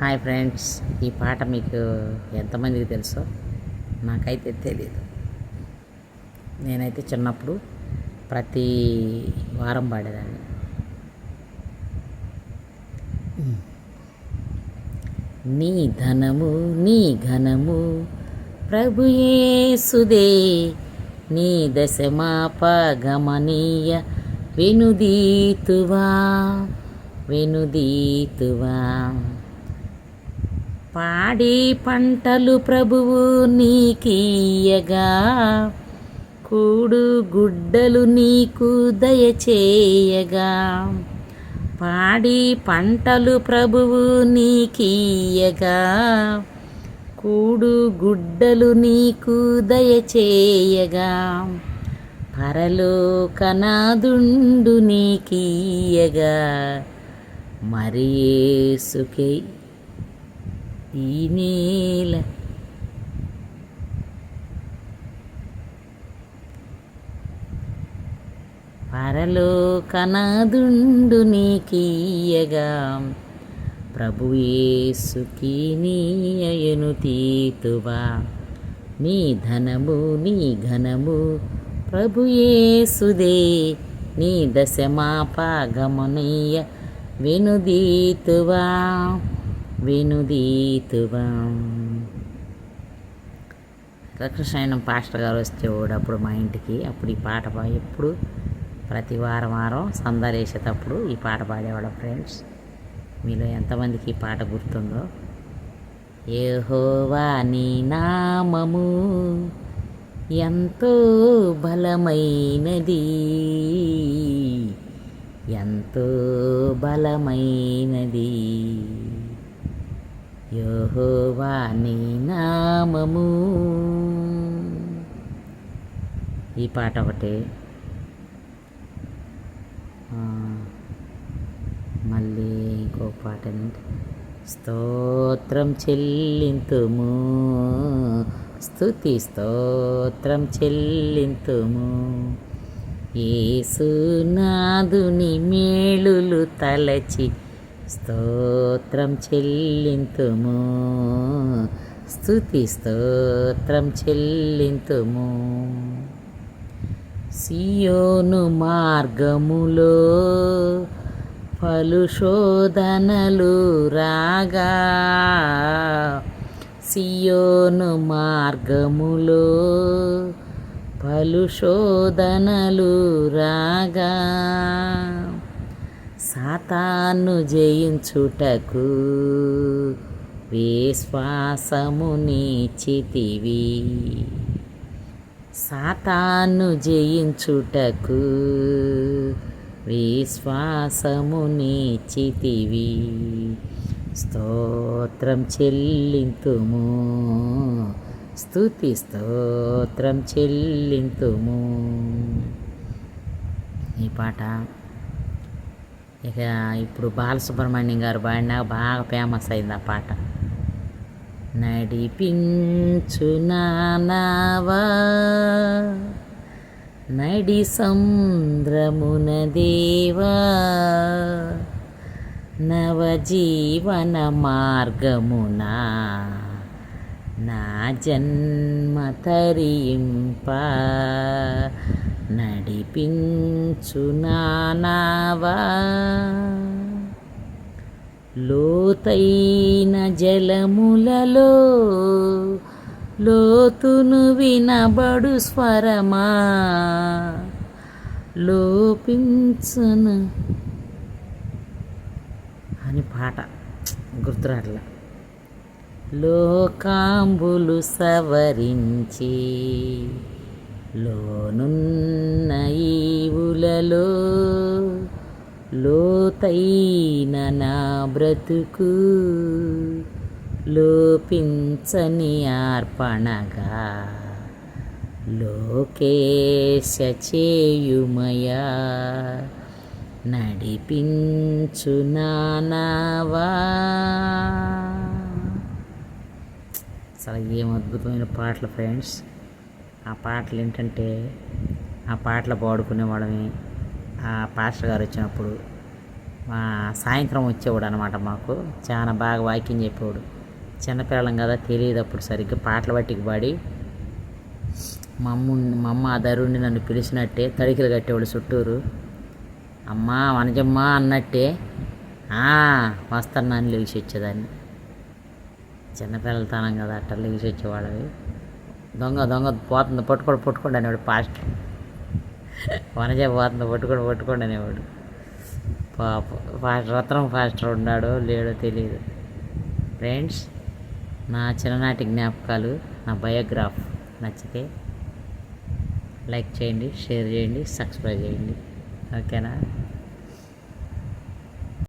Hi friends ఈ పాట మీకు ఎంతమందికి తెలుసో నాకైతే తెలియదు నేనైతే చిన్నప్పుడు ప్రతి వారం పాడేదాన్ని. నీ ధనము నీ ఘనము ప్రభుయేసుదే నీ దశమాపగమనీయ వినుదీతువా వినుదీతువా. పాడి పంటలు ప్రభువు నీకీయగా కూడు గుడ్డలు నీకు దయచేయగా. పాడి పంటలు ప్రభువు నీకీయగా కూడు గుడ్డలు నీకు దయచేయగా. పరలోకనాదుండు నీకీయగా మరి యేసుకై ఈ నేల పరలోకనాదుండు నీకీయగా. ప్రభుయేసుకి నీయను తీతువా. నీ ధనము నీ ఘనము ప్రభుయేసుదే నీ దశమాప వినుదీతువా. వినుదీతువం. రకృష్ణాయనం పాస్టర్ గారు వస్తే అప్పుడు మా ఇంటికి అప్పుడు ఈ పాట పా ఎప్పుడు? ప్రతి వారం వారం సందరేసేటప్పుడు ఈ పాట పాడేవాడు ఫ్రెండ్స్. మీలో ఎంతమందికి ఈ పాట గుర్తుందో? ఏహోవా నీ నామము ఎంతో బలమైనది. ఎంతో బలమైనది. యోహోవా నీ నామము. ఈ పాట ఒకటి. మళ్ళీ ఇంకో పాట ఏంటంటే స్తోత్రం చెల్లింతుము. స్తుతి స్తోత్రం చెల్లింతుము. ఏసునాదుని మేలులు తలచి స్తోత్రం చెల్లింతుము. స్తుతి స్తోత్రం చెల్లింతుము. సియోను మార్గములో పలుశోధనలు రాగా. సియోను మార్గములో పలుశోధనలు రాగా. సాతాను జయించుటకు విశ్వాసము నీచితివి సాతాను జయించుటకు విశ్వాసము నీచితివి స్తోత్రం చెల్లింతుము స్తుతి స్తోత్రం చెల్లింతుము. ఈ పాట ఇక ఇప్పుడు బాలసుబ్రహ్మణ్యం గారు పాడినా బాగా ఫేమస్ అయింది ఆ పాట. నడిపించు నానావా నడి సంద్రమున దేవా నవజీవన మార్గమున నా జన్మ తరింప నడిపించు నానావా. లోతైన జలములలో లోతును వినబడు స్వరమా. లోపించును. అని పాట గుర్తురాట్లా. లోకాంబులు సవరించి లోనున్న ఈవులలో లోతైన నా బ్రతుకు లోపించని అర్పణగా లోకేశ చేయుమయా నడిపించు నానావా. అసలు ఏం అద్భుతమైన పాటలు ఫ్రెండ్స్. ఆ పాటలు ఏంటంటే ఆ పాటలు పాడుకునేవాళ్ళమే. ఆ పాస్టర్ గారు వచ్చినప్పుడు మా సాయంత్రం వచ్చేవాడు అనమాట మాకు. చాలా బాగా వాకింగ్ చెప్పేవాడు. చిన్నపిల్లలం కదా తెలియదు అప్పుడు సరిగ్గా పాటలు బట్టికి పాడి మా అమ్మ మా అమ్మ ఆ దరుణ్ణి నన్ను పిలిచినట్టే తడికిలు కట్టేవాడు చుట్టూరు. అమ్మా వనజమ్మ అన్నట్టే వస్తాను నాన్న లేచి వచ్చేదాన్ని చిన్నపిల్లలతనం కదా అట్ట లేచి వచ్చేవాళ్ళవి దొంగ దొంగ పోతుంది పట్టుకోండి పట్టుకోండి అనేవాడు పాస్ట్. వనజ పోతుంది పట్టుకోండి పట్టుకోండి అనేవాడు. పాప ఫాస్ట్ రత్నం ఫాస్టర్ ఉన్నాడో లేడో తెలియదు ఫ్రెండ్స్ నా చిన్ననాటి జ్ఞాపకాలు నా బయోగ్రాఫ్ నచ్చితే లైక్ చేయండి షేర్ చేయండి సబ్స్క్రైబ్ చేయండి. ఓకేనా?